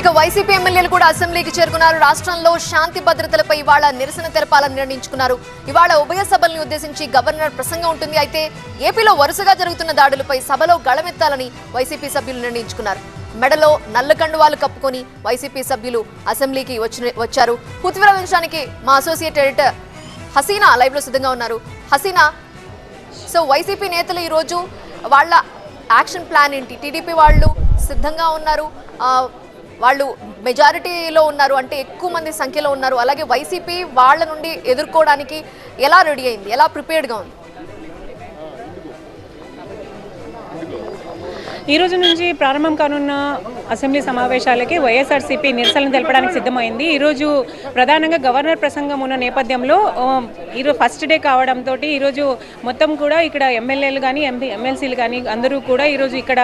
ఇక వైసీపీ ఎమ్మెల్యేలు కూడా అసెంబ్లీకి చేరుకున్నారు. రాష్ట్రంలో శాంతి భద్రతలపై ఇవాళ నిరసన తెలపాలని నిర్ణయించుకున్నారు. ఇవాళ ఉభయ సభల్ని ఉద్దేశించి గవర్నర్ ప్రసంగం ఉంటుంది. అయితే ఏపీలో వరుసగా జరుగుతున్న దాడులపై సభలో గళమెత్తాలని వైసీపీ సభ్యులు నిర్ణయించుకున్నారు. మెడలో నల్ల కండువాలు కప్పుకొని వైసీపీ సభ్యులు అసెంబ్లీకి వచ్చి వచ్చారు. పూర్తి మా అసోసియేట్ ఎడిటర్ హసీనా లైవ్లో సిద్ధంగా ఉన్నారు. హసీనా సో వైసీపీ నేతలు ఈరోజు వాళ్ళ యాక్షన్ ప్లాన్ ఏంటి? టీడీపీ వాళ్ళు సిద్ధంగా ఉన్నారు. వాళ్ళు మెజారిటీలో ఉన్నారు అంటే ఎక్కువ మంది సంఖ్యలో ఉన్నారు. అలాగే వైసీపీ వాళ్ళ నుండి ఎదుర్కోవడానికి ఎలా రెడీ అయింది? ఎలా ప్రిపేర్డ్గా ఉంది? ఈ రోజు నుంచి ప్రారంభం కానున్న అసెంబ్లీ సమావేశాలకి వైఎస్ఆర్సీపీ నిరసన తెలపడానికి సిద్ధమైంది. ఈరోజు ప్రధానంగా గవర్నర్ ప్రసంగం ఉన్న నేపథ్యంలో ఈరోజు ఫస్ట్ డే కావడంతో ఈరోజు మొత్తం కూడా ఇక్కడ ఎమ్మెల్యేలు కానీ ఎంపీ ఎమ్మెల్సీలు కానీ అందరూ కూడా ఈరోజు ఇక్కడ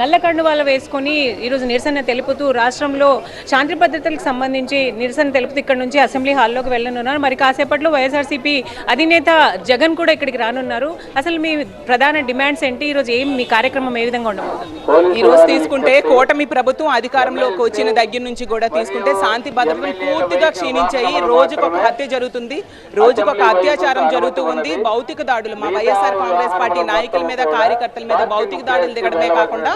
నల్ల కండువాలు వేసుకొని ఈరోజు నిరసన తెలుపుతూ రాష్ట్రంలో శాంతి భద్రతలకు సంబంధించి నిరసన తెలుపుతూ ఇక్కడ నుంచి అసెంబ్లీ హాల్లోకి వెళ్ళనున్నారు. మరి కాసేపట్లో వైఎస్ఆర్సీపీ అధినేత జగన్ కూడా ఇక్కడికి రానున్నారు. అసలు మీ ప్రధాన డిమాండ్స్ ఏంటి? ఈరోజు ఏం మీ కార్యక్రమం ఏ విధంగా ఉండబోతుంది? ఈ రోజు తీసుకుంటే కూటమి ప్రభుత్వం అధికారంలోకి వచ్చిన దగ్గర నుంచి కూడా తీసుకుంటే శాంతి భద్రతలు పూర్తిగా క్షీణించాయి. రోజుకొక హత్య జరుగుతుంది. రోజుకొక అత్యాచారం జరుగుతూ ఉంది. భౌతిక దాడులు మా వైఎస్ఆర్ కాంగ్రెస్ పార్టీ నాయకుల మీద కార్యకర్తల మీద భౌతిక దాడులు దిగడమే కాకుండా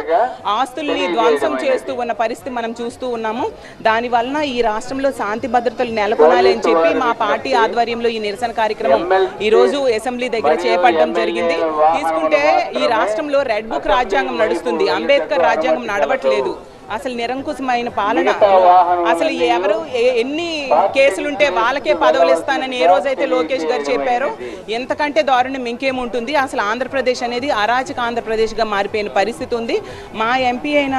ఆస్తుల్ని ధ్వంసం చేస్తూ ఉన్న పరిస్థితి మనం చూస్తూ ఉన్నాము. దాని వలన ఈ రాష్ట్రంలో శాంతి భద్రతలు నెలకొనాలి అని చెప్పి మా పార్టీ ఆధ్వర్యంలో ఈ నిరసన కార్యక్రమం ఈ రోజు అసెంబ్లీ దగ్గర చేపట్టడం జరిగింది. తీసుకుంటే ఈ రాష్ట్రంలో రెడ్ బుక్ రాజ్యాంగం నడుస్తుంది. అంబేద్కర్ రాజ్యాంగం నడవట్లేదు. అసలు నిరంకుశమైన పాలన. అసలు ఎవరు ఎన్ని కేసులుంటే వాళ్ళకే పదవులు ఇస్తానని ఏ రోజైతే లోకేష్ గారు చెప్పారో ఎంతకంటే దారుణం ఇంకేముంటుంది? అసలు ఆంధ్రప్రదేశ్ అనేది అరాచక ఆంధ్రప్రదేశ్గా మారిపోయిన పరిస్థితి ఉంది. మా ఎంపీ అయిన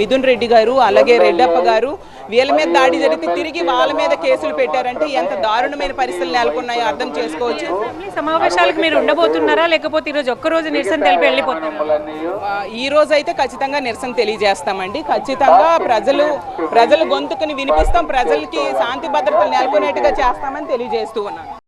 మిథున్ రెడ్డి గారు అలాగే రెడ్డప్ప గారు వీళ్ళ మీద దాడి జరిగితే తిరిగి వాళ్ళ మీద కేసులు పెట్టారంటే ఎంత దారుణమైన పరిస్థితులు నెలకొన్నాయో అర్థం చేసుకోవచ్చు. సమావేశాలకు మీరు ఉండబోతున్నారా? లేకపోతే ఈరోజు ఒక్కరోజు నిరసన తెలిపి వెళ్ళిపోతారా? ఆ, ఈ రోజు అయితే ఖచ్చితంగా నిరసన తెలియజేస్తామండి. ఖచ్చితంగా ప్రజలు ప్రజల గొంతుకుని వినిపిస్తాం. ప్రజలకి శాంతి భద్రతలు నెలకొనేట్టుగా చేస్తామని తెలియజేస్తూ ఉన్నాను.